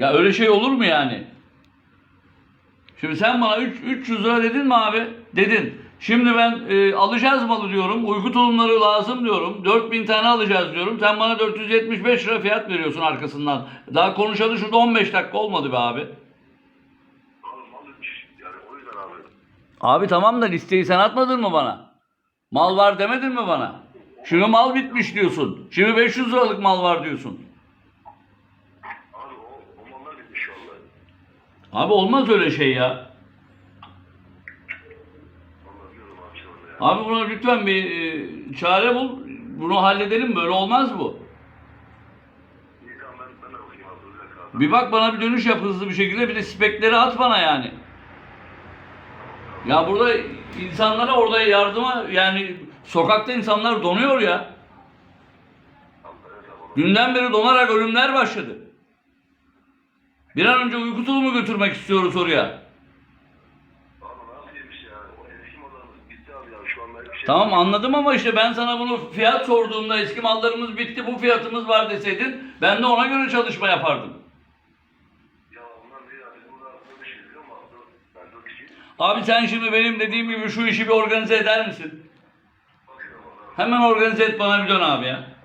Ya öyle şey olur mu yani? Şimdi sen bana üç- 300 lira dedin mi abi? Dedin. Şimdi ben e, alacağız malı diyorum. Uyku tulumları lazım diyorum. 4000 tane alacağız diyorum. Sen bana 475 lira fiyat veriyorsun arkasından. Daha konuşalı şurada 15 dakika olmadı be abi. Abi tamam da listeyi sen atmadın mı bana? Mal var demedin mi bana? Şimdi mal bitmiş diyorsun. Şimdi 500 liralık mal var diyorsun. Abi o, o mallar bitmiş şu anda. Abi olmaz öyle şey ya. Abi buna lütfen bir e, çare bul. Bunu halledelim. Böyle olmaz bu. Bir bak bana bir dönüş yap hızlı bir şekilde. Bir de spekleri at bana yani. Ya burada insanlara orada yardıma yani sokakta insanlar donuyor ya. Dünden beri donarak ölümler başladı. Bir an önce uyku tulumu götürmek istiyoruz oraya. Şey Tamam anladım ama işte ben sana bunu fiyat sorduğumda eski mallarımız bitti bu fiyatımız var deseydin ben de ona göre çalışma yapardım. Abi. Şey abi? Sen şimdi benim dediğim gibi şu işi bir organize eder misin? Hemen organize et bana bir dön abi ya.